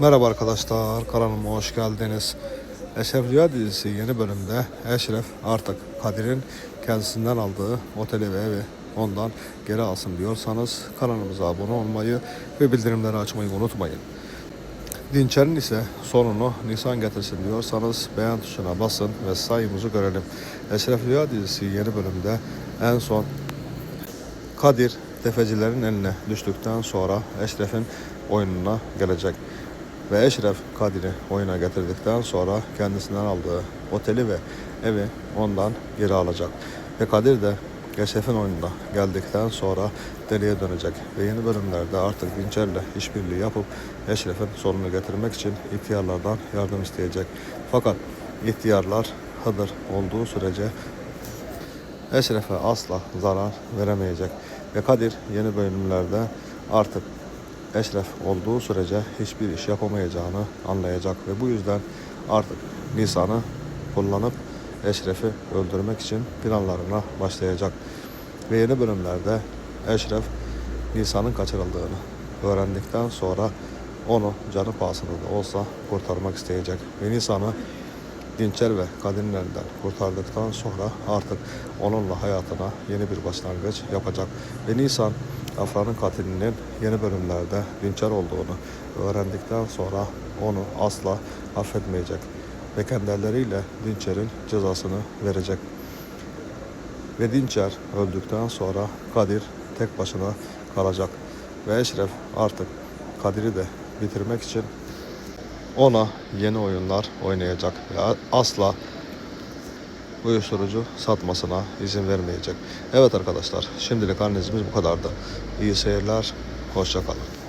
Merhaba arkadaşlar, kanalıma hoş geldiniz. Eşref Rüya dizisi yeni bölümde Eşref artık Kadir'in kendisinden aldığı oteli ve evi ondan geri alsın diyorsanız kanalımıza abone olmayı ve bildirimleri açmayı unutmayın. Dinçer'in ise sonunu Nisan getirsin diyorsanız beğen tuşuna basın ve sayımızı görelim. Eşref Rüya dizisi yeni bölümde en son Kadir tefecilerin eline düştükten sonra Eşref'in oyununa gelecek. Ve Eşref Kadir'i oyuna getirdikten sonra kendisinden aldığı oteli ve evi ondan geri alacak. Ve Kadir de Eşref'in oyununa geldikten sonra deliye dönecek. Ve yeni bölümlerde artık Dinçer'le işbirliği yapıp Eşref'in sonunu getirmek için ihtiyarlardan yardım isteyecek. Fakat ihtiyarlar Hıdır olduğu sürece Eşref'e asla zarar veremeyecek. Ve Kadir yeni bölümlerde artık Eşref olduğu sürece hiçbir iş yapamayacağını anlayacak ve bu yüzden artık Nisan'ı kullanıp Eşref'i öldürmek için planlarına başlayacak. Ve yeni bölümlerde Eşref Nisan'ın kaçırıldığını öğrendikten sonra onu canı pahasına da olsa kurtarmak isteyecek. Ve Nisan'ı Dinçer ve Kadir'in elinden kurtardıktan sonra artık onunla hayatına yeni bir başlangıç yapacak. Ve Nisan Afra'nın katilinin yeni bölümlerde Dinçer olduğunu öğrendikten sonra onu asla affetmeyecek. Ve kendi elleriyle Dinçer'in cezasını verecek. Ve Dinçer öldükten sonra Kadir tek başına kalacak. Ve Eşref artık Kadir'i de bitirmek için ona yeni oyunlar oynayacak ve asla uyuşturucu satmasına izin vermeyecek. Evet arkadaşlar şimdilik analizimiz bu kadardı. İyi seyirler, hoşça kalın.